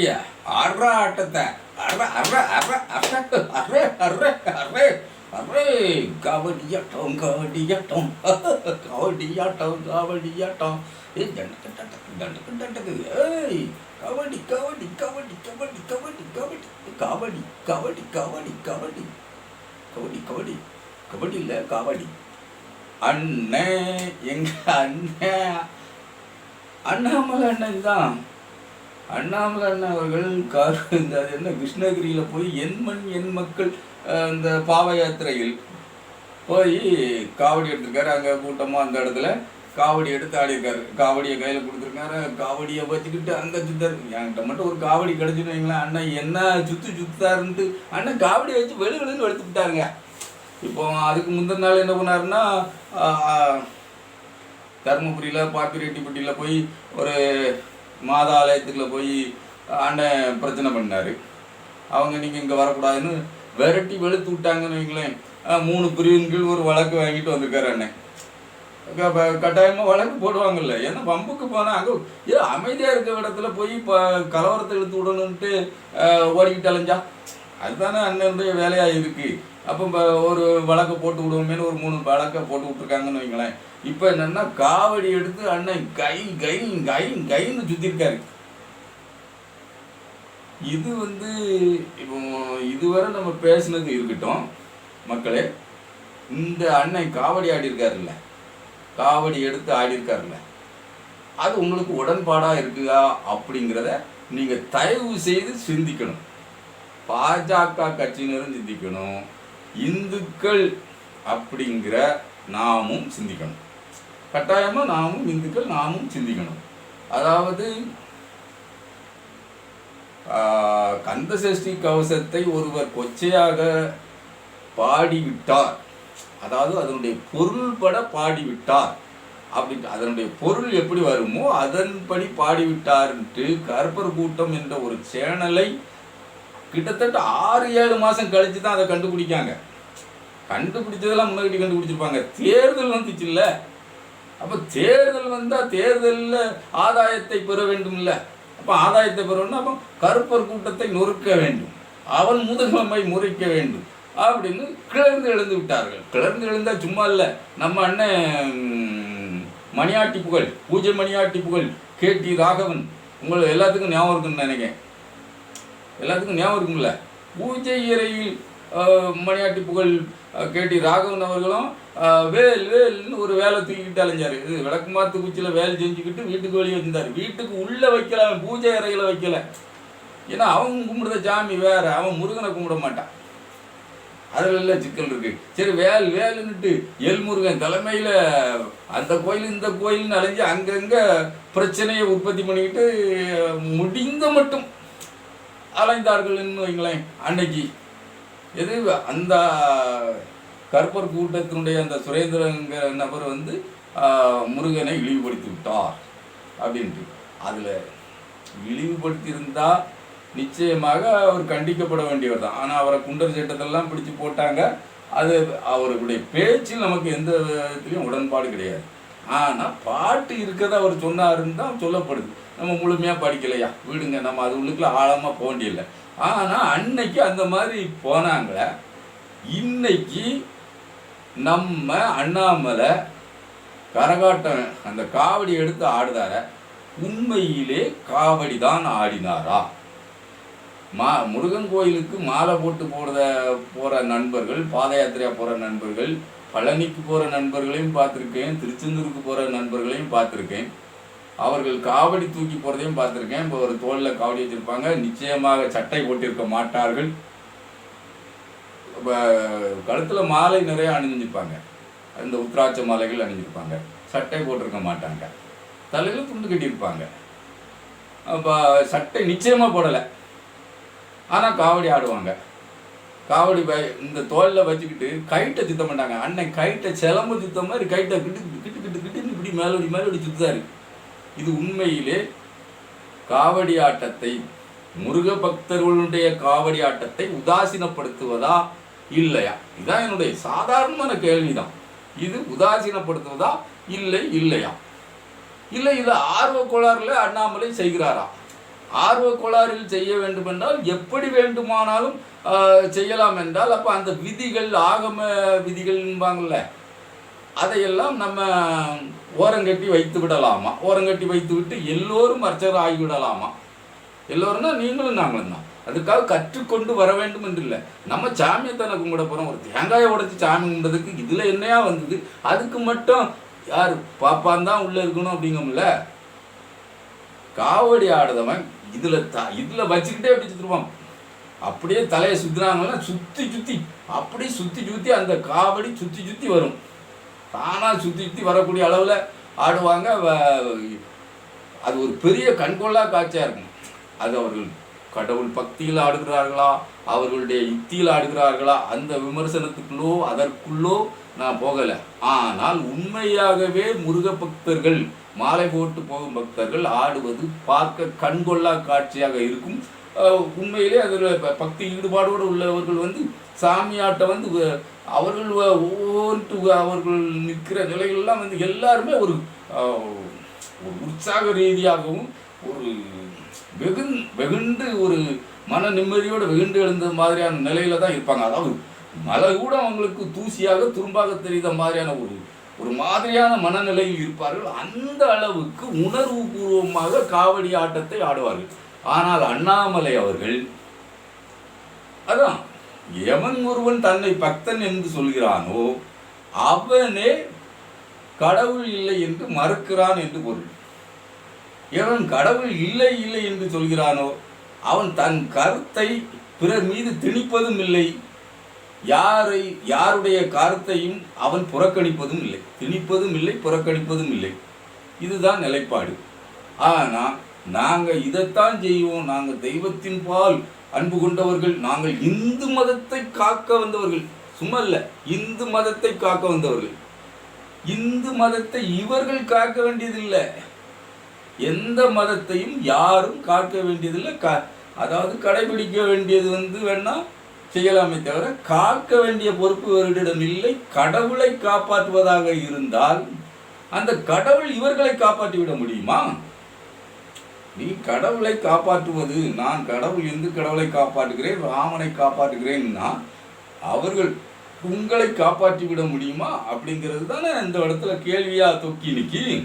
அப்படியா? அற ஆட்டத்தை. அற அற அற அற அற அற அற அரே கபடியாட்டம் கபடியாட்டம் கபடியாட்டம் காவடியாட்டம். ஏய் தண்டக்கு தண்டக்கு தண்டக்கு தண்டக்கு. ஏய் கபடி கபடி கபடி கபடி கபடி கபடி கபடி கபடி கபடி கபடி கபடி கபடி கபடி இல்லை கபடி அண்ணே எங்க அண்ணன் அண்ணாமலை அண்ணன் தான். அண்ணாமலை அண்ணன் அவர்கள் கார் இந்த அது என்ன கிருஷ்ணகிரியில் போய் என் மண் என் மக்கள் அந்த இந்த பாவ யாத்திரையில் போய் காவடி எடுத்திருக்காரு. அங்கே கூட்டமாக அந்த இடத்துல காவடி எடுத்து ஆடியிருக்காரு. காவடியை கையில் கொடுத்துருக்காரு. காவடியை வச்சுக்கிட்டு அங்கே சுத்தாரு என்கிட்ட மட்டும் ஒரு காவடி கிடச்சிட்டு வைங்களேன். அண்ணன் என்ன சுத்து சுத்தாருன்ட்டு அண்ணன் காவடியை வச்சு வெளி வெளின்னு எடுத்து விட்டாருங்க. இப்போ அதுக்கு முந்தின நாள் என்ன பண்ணாருன்னா தருமபுரியில் பாப்பிரெட்டிப்பட்டியில் போய் ஒரு மாதா ஆலயத்துக்குள்ளே போய் அண்ணன் பிரச்சனை பண்ணார். அவங்க நீங்கள் இங்கே வரக்கூடாதுன்னு விரட்டி வெளுத்து விட்டாங்கன்னு வைங்களேன். மூணு பிரிவின் கீழ் ஒரு வழக்கு வாங்கிட்டு வந்திருக்காரு அண்ணன் கட்டாயமாக கட்டாயமா வழக்கு போடுவாங்கல்ல. ஏன்னா பம்புக்கு போனால் அங்கே ஏ அமைதியாக இருக்கிற இடத்துல போய் இப்போ கலவரத்தை இழுத்து விடணுன்ட்டு ஓடிக்கிட்டு அலைஞ்சா? அதுதானே அண்ணனுடைய வேலையாக இருக்குது அப்போ ப- ஒரு வழக்கை போட்டு விடுவோமேனு ஒரு மூணு வழக்கை போட்டு விட்ருக்காங்கன்னு வைங்களேன். இப்போ என்னன்னா காவடி எடுத்து அண்ணன் கை கை கை கைன்னு சுற்றிருக்காரு இது வந்து இப்போ இதுவரை நம்ம பேசினது இருக்கட்டும் மக்களே. இந்த அண்ணன் காவடி ஆடி இருக்காருல்ல. காவடி எடுத்து ஆடியிருக்காருல்ல அது உங்களுக்கு உடன்பாடாக இருக்குதா அப்படிங்கிறத நீங்கள் தயவு செய்து சிந்திக்கணும். பாஜக கட்சியினரும் சிந்திக்கணும். இந்துக்கள் அப்படிங்கிற நாமும் சிந்திக்கணும். கட்டாயமா நாமும் இந்துக்கள் நாமும் சிந்திக்கணும். அதாவது கந்தசஷ்டி கவசத்தை ஒருவர் கொச்சையாக பாடிவிட்டார். அதாவது அதனுடைய பொருள்பட பாடிவிட்டார். அப்படி அதனுடைய பொருள் எப்படி வருமோ அதன்படி பாடிவிட்டார்ன்ட்டு கருப்பர் கூட்டம் என்ற ஒரு சேனலை கிட்டத்தட்ட ஆறு ஏழு மாதம் கழித்து தான் அதை கண்டுபிடிக்காங்க. கண்டுபிடிச்சதெல்லாம் முன்னாடி கண்டுபிடிச்சிருப்பாங்க. தேர்தல் வந்துச்சுல்ல அப்போ தேர்தல் வந்தால் தேர்தலில் ஆதாயத்தை பெற வேண்டும்ல அப்போ ஆதாயத்தை பெறணும்னா அப்போ கருப்பர் கூட்டத்தை நொறுக்க வேண்டும். அவன் முதுகமை முறைக்க வேண்டும். அப்படின்னு கிளர்ந்து எழுந்து விட்டார்கள். கிளர்ந்து எழுந்தால் சும்மா இல்லை. நம்ம அண்ணன் மணியாட்டி புகழ் பூஜை மணியாட்டி புகழ் கே டி ராகவன். உங்களுக்கு எல்லாத்துக்கும் ஞாபகம் இருக்குன்னு நினைக்கிறேன். எல்லாத்துக்கும் ஞாபகம் இருக்கும்ல? பூஜை இறையில் மணியாட்டி புகழ் கேட்டி ராகவன் அவர்களும் வேல் வேல்னு ஒரு வேலை தூக்கிட்டு அலைஞ்சார். இது விளக்குமாத்து குச்சியில் வேலை செஞ்சுக்கிட்டு வீட்டுக்கு வெளியே வந்தார். வீட்டுக்கு உள்ளே வைக்கல பூஜை அறையில் வைக்கல. ஏன்னா அவன் கும்பிடுற சாமி வேற அவன் முருகனை கும்பிட மாட்டான். அதில் இல்லை சிக்கல் இருக்கு. சரி வேல் வேலுன்னுட்டு எல்முருகன் தலைமையில் அந்த கோயில் இந்த கோயில்னு அலைஞ்சு அங்கங்கே பிரச்சனையை உற்பத்தி பண்ணிக்கிட்டு முடிந்த மட்டும் அலைந்தார்கள்னு வைங்களேன். அன்னைக்கு எது? அந்த கருப்பர் கூட்டத்தினுடைய அந்த சுரேந்திரங்கிற நபர் வந்து முருகனை இழிவுபடுத்தி விட்டார் அப்படின்ட்டு. அதில் இழிவுபடுத்தியிருந்தால் நிச்சயமாக அவர் கண்டிக்கப்பட வேண்டியவர் தான். ஆனால் அவரை குண்டர் சட்டத்தெல்லாம் பிடிச்சு போட்டாங்க. அது அவருடைய பேச்சில் நமக்கு எந்த விதத்துலையும் உடன்பாடு கிடையாது. ஆனால் பாட்டு இருக்கிறத அவர் சொன்னாருன்னு தான் சொல்லப்படுது. நம்ம முழுமையாக படிக்கலையா? விடுங்க நம்ம அது உள்ளுக்குள்ள ஆழமாக போக வேண்டியில்லை ஆனால் அன்னைக்கு அந்த மாதிரி போனாங்களே இன்னைக்கு நம்ம அண்ணாமலை கரகாட்டம் அந்த காவடி எடுத்து ஆடுதார உண்மையிலே காவடி தான் ஆடினாரா? மா முருகன் கோயிலுக்கு மாலை போட்டு போகிறத போகிற நண்பர்கள் பாத யாத்திரையாக போகிற நண்பர்கள் பழனிக்கு போகிற நண்பர்களையும் பார்த்துருக்கேன் திருச்செந்தூருக்கு போகிற நண்பர்களையும் பார்த்துருக்கேன். அவர்கள் காவடி தூக்கி போகிறதையும் பார்த்துருக்கேன். இப்போ ஒரு தோளில் காவடி வச்சுருப்பாங்க. நிச்சயமாக சட்டை போட்டிருக்க மாட்டார்கள். இப்போ கழுத்தில் மாலை நிறைய அணிஞ்சிருப்பாங்க இந்த உத்ராட்ச மாலைகள் அணிஞ்சிருப்பாங்க. சட்டை போட்டிருக்க மாட்டாங்க. தலையில் துண்டு கட்டியிருப்பாங்க. அப்போ சட்டை நிச்சயமாக போடலை. ஆனால் காவடி ஆடுவாங்க. காவடி பை இந்த தோலில் வச்சுக்கிட்டு கைட்டை சுத்தம் பண்ணாங்க. அண்ணன் கைட்டை சிலம்பு சுத்தம் மாதிரி கைட்டை கிட்டு கிட்டு கிட்டு கிட்டு இப்படி மேலோடி மேலோடி சுத்தாரு இது உண்மையிலே காவடி ஆட்டத்தை முருக பக்தர்களுடைய காவடி ஆட்டத்தை உதாசீனப்படுத்துவதா இல்லையா? இதான் என்னுடைய சாதாரணமான கேள்விதான். இது உதாசீனப்படுத்துவதா இல்லை இல்லையா? இல்லை இது ஆர்வ கோளாறுல அண்ணாமலை செய்கிறாரா? ஆர்வ கோளாறில் செய்ய வேண்டுமென்றால் எப்படி வேண்டுமானாலும் செய்யலாம் என்றால் அப்போ அந்த விதிகள் ஆகம விதிகள் என்பாங்கள்ல அதையெல்லாம் நம்ம ஓரங்கட்டி வைத்து விடலாமா? ஓரங்கட்டி வைத்து விட்டு எல்லோரும் அர்ச்சகர் ஆகிவிடலாமா எல்லோரும்னா நீங்களும் நாங்களும் தான். அதுக்காக கற்றுக்கொண்டு வர வேண்டும் என்று இல்லை நம்ம சாமியை தானே கும்பிட போகிறோம் ஒரு தேங்காயை உடைச்சி சாமி கும்பிட்றதுக்கு இதில் என்னையா வந்தது? அதுக்கு மட்டும் யார்? பாப்பான் தான் உள்ளே இருக்கணும் அப்படிங்கம்ல? காவடி ஆடுறவன் இதில் த இதில் வச்சுக்கிட்டே அப்படி சுற்றுவான் அப்படியே தலையை சுற்றுறாங்கன்னா சுற்றி சுற்றி அப்படியே சுற்றி சுற்றி அந்த காவடி சுற்றி சுற்றி வரும். தானாக சுற்றி சுற்றி வரக்கூடிய அளவில் ஆடுவாங்க. வ- அது ஒரு பெரிய கண்கொள்ளா காட்சியாக இருக்கும். அது அவர்கள் கடவுள் பக்தியில் ஆடுகிறார்களா? அவர்களுடைய யுக்தியில் ஆடுகிறார்களா? அந்த விமர்சனத்துக்குள்ளோ அதற்குள்ளோ நான் போகலை. ஆனால் உண்மையாகவே முருக பக்தர்கள் மாலை போட்டு போகும் பக்தர்கள் ஆடுவது பார்க்க கண்கொள்ளா காட்சியாக இருக்கும். உண்மையிலே அதில் பக்தி ஈடுபாடோடு உள்ளவர்கள் வந்து சாமியாட்ட வந்து வ- அவர்கள் வ- ஒவ்வொன்று அவர்கள் நிற்கிற நிலைகள்லாம் வந்து எல்லாருமே ஒரு ஒரு உற்சாக ரீதியாகவும் ஒரு வெகுந் வெகுண்டு ஒரு மன நிம்மதியோடு வெகுண்டு எழுந்த மாதிரியான நிலையில தான் இருப்பாங்க. அதாவது மலை கூட அவங்களுக்கு தூசியாக துரும்பாக தெரிந்த மாதிரியான ஒரு ஒரு மாதிரியான மனநிலையில் இருப்பார்கள். அந்த அளவுக்கு உணர்வு பூர்வமாக காவடி ஆட்டத்தை ஆடுவார்கள். ஆனால் அண்ணாமலை அவர்கள் அதான் எவன் ஒருவன் தன்னை பக்தன் என்று சொல்கிறானோ அவனே கடவுள் இல்லை என்று மறுக்கிறான் என்று பொருள். எவன் கடவுள் இல்லை இல்லை என்று சொல்கிறானோ அவன் தன் கருத்தை பிறர் மீது திணிப்பதும் இல்லை. யாரை யாருடைய கருத்தையும் அவன் புறக்கணிப்பதும் இல்லை. திணிப்பதும் இல்லை புறக்கணிப்பதும் இல்லை. இதுதான் நிலைப்பாடு. ஆனால் நாங்கள் இதைத்தான் செய்வோம். நாங்கள் தெய்வத்தின் பால் அன்பு கொண்டவர்கள் நாங்கள் இந்து மதத்தை காக்க வந்தவர்கள். சும்மா இல்லை இந்து மதத்தை காக்க வந்தவர்கள். இந்து மதத்தை இவர்கள் காக்க வேண்டியதில்லை. எந்த மதத்தையும் யாரும் காக்க வேண்டியதில்லை. கா அதாவது கடைபிடிக்க வேண்டியது வந்து வேணா செய்யலாமே தவிர காக்க வேண்டிய பொறுப்பு இவர்களிடம் இல்லை. கடவுளை காப்பாற்றுவதாக இருந்தால் அந்த கடவுள் இவர்களை காப்பாற்றி விட முடியுமா? நீ கடவுளை காப்பாற்றுவது நான் கடவுள் எந்த கடவுளை காப்பாற்றுகிறேன் ராமனை காப்பாற்றுகிறேன்னா அவர்கள் உங்களை காப்பாற்றி விட முடியுமா? அப்படிங்கிறது தானே இந்த இடத்துல கேள்வியா தொக்கி நிக்கி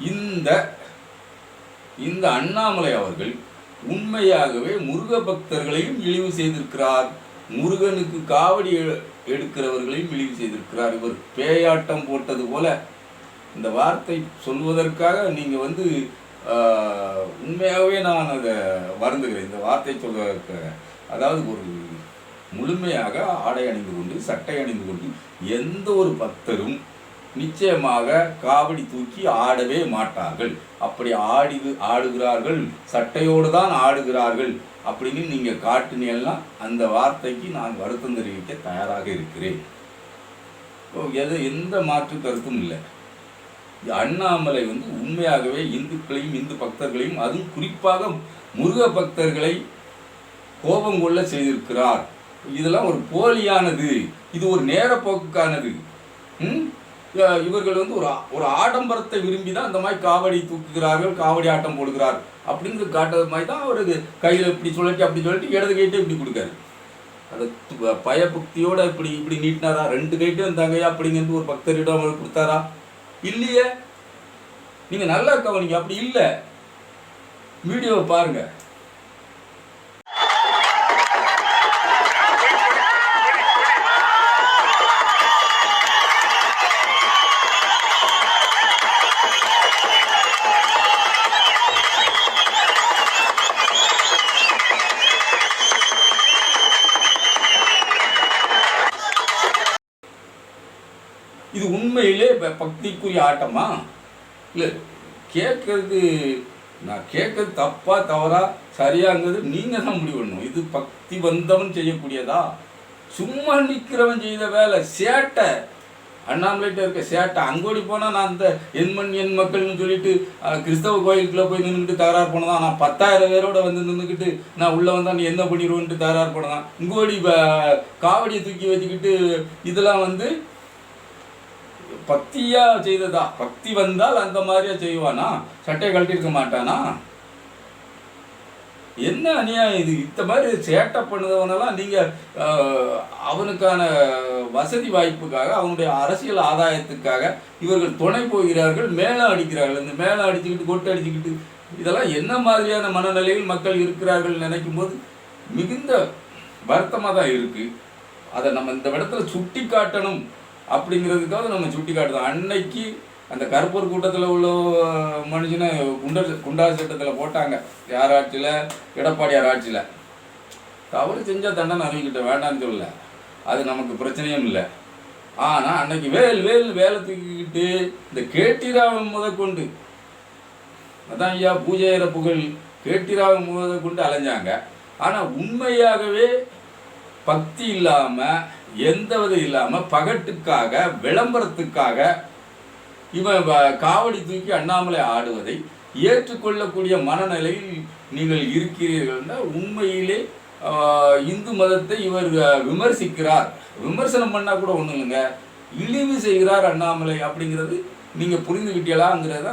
இந்த இந்த அண்ணாமலை அவர்கள் உண்மையாகவே முருக பக்தர்களையும் இழிவு செய்திருக்கிறார். முருகனுக்கு காவடி எடுக்கிறவர்களையும் இழிவு செய்திருக்கிறார். இவர் பேயாட்டம் போட்டது போல. இந்த வார்த்தை சொல்வதற்காக நீங்க வந்து உண்மையாகவே நான் அதை வருந்துகிறேன். இந்த வார்த்தை சொல்வதற்கு அதாவது ஒரு முழுமையாக ஆடை அணிந்து கொண்டு சட்டை அணிந்து கொண்டு எந்த ஒரு பக்தரும் நிச்சயமாக காவடி தூக்கி ஆடவே மாட்டார்கள். அப்படி ஆடி ஆடுகிறார்கள் சட்டையோடு தான் ஆடுகிறார்கள் அப்படின்னு நீங்கள் காட்டினீங்கன்னா அந்த வார்த்தைக்கு நான் வருத்தம் தெரிவிக்க தயாராக இருக்கிறேன். எது எந்த மாற்று கருத்தும் இல்லை. அண்ணாமலை வந்து உண்மையாகவே இந்துக்களையும் இந்து பக்தர்களையும் அதுவும் குறிப்பாக முருக பக்தர்களை கோபம் கொள்ள செய்திருக்கிறார். இதெல்லாம் ஒரு போலியானது. இது ஒரு நேரப்போக்குக்கானது இவர்கள் வந்து ஒரு ஒரு ஆடம்பரத்தை விரும்பி தான் இந்த மாதிரி காவடி தூக்குகிறார்கள் காவடி ஆட்டம் போடுகிறார். அப்படின்னு காட்டுறது மாதிரி தான் அவருக்கு கையில் இப்படி சுழட்டி அப்படி சொல்லிட்டு இடது கைட்டே இப்படி கொடுக்காரு. அதை பயபக்தியோடு இப்படி இப்படி நீட்டினாரா? ரெண்டு கைட்டும் இருந்தாங்கய்யா அப்படிங்கிறது ஒரு பக்தரிடம் அவர் கொடுத்தாரா? இல்லையே? நீங்கள் நல்லா கவனிங்க. அப்படி இல்லை. வீடியோவை பாருங்கள் இது உண்மையிலே ப- பக்திக்குரிய ஆட்டமா? இல்லை கேட்கறது நான் கேட்கறது தப்பா தவறா சரியாங்கிறது நீங்க தான் முடிவு பண்ணணும். இது பக்தி வந்தவன் செய்யக்கூடியதா? சும்மா நிற்கிறவன் செய்த வேலை சேட்டை. அண்ணாமலைட்ட இருக்க சேட்டை. அங்கோடி போனால் நான் அந்த எண்மண் எண் மக்கள்னு சொல்லிட்டு கிறிஸ்தவ கோயிலுக்குள்ளே போய் நின்றுக்கிட்டு தகராறு போனதான் நான் பத்தாயிரம் பேரோட வந்து நின்றுக்கிட்டு நான் உள்ளே வந்தால் நீ என்ன பண்ணிடுவோன்ட்டு தகராறு போனதான் இங்கோடி காவடியை தூக்கி வச்சுக்கிட்டு இதெல்லாம் வந்து பக்தியா செய்ததா? பக்தி வந்தால் அந்த மாதிரியா செய்வானா? சட்டையை கழட்டியிருக்க மாட்டானா? என்ன அநியாயம் இது? இந்த மாதிரி சேட்டை பண்ணதவனெல்லாம் நீங்கள் அவனுக்கான வசதி வாய்ப்புக்காக அவனுடைய அரசியல் ஆதாயத்துக்காக இவர்கள் துணை போகிறார்கள் மேளம் அடிக்கிறார்கள். இந்த மேளம் அடிச்சுக்கிட்டு கொட்டு அடிச்சுக்கிட்டு இதெல்லாம் என்ன மாதிரியான மனநிலையில் மக்கள் இருக்கிறார்கள் நினைக்கும் போது மிகுந்த வருத்தமாக தான் இருக்குது அதை நம்ம இந்த இடத்துல சுட்டி காட்டணும் அப்படிங்கிறதுக்காக நம்ம சுட்டி காட்டுறோம் அன்னைக்கு அந்த கருப்பூர் கூட்டத்தில் உள்ள மனுஷனை குண்டர் குண்டா சட்டத்தில் போட்டாங்க. யார் ஆட்சியில்? எடப்பாடியார் ஆட்சியில். தவறு செஞ்சால் தண்டனை அறிவிக்கிட்ட வேண்டாம்னு சொல்லல. அது நமக்கு பிரச்சனையும் இல்லை. ஆனால் அன்னைக்கு வேல் வேல் வேலை தூக்கிக்கிட்டு இந்த கேட்டிராவன் முதற்கொண்டு அதான் ஐயா பூஜையர புகழ் கேட்டிராவன் முதற்கொண்டு அலைஞ்சாங்க. ஆனால் உண்மையாகவே பக்தி இல்லாமல் எந்த இல்லாமல் பகட்டுக்காக விளம்பரத்துக்காக இவன் வ- காவடி தூக்கி அண்ணாமலை ஆடுவதை ஏற்றுக்கொள்ளக்கூடிய மனநிலையில் நீங்கள் இருக்கிறீர்கள்னா உண்மையிலே இந்து மதத்தை இவர் விமர்சிக்கிறார். விமர்சனம் பண்ணால் கூட ஒன்றும் இல்லைங்க. இழிவு செய்கிறார் அண்ணாமலை அப்படிங்கிறது நீங்கள் புரிந்துக்கிட்டீங்களாங்கிறது தான்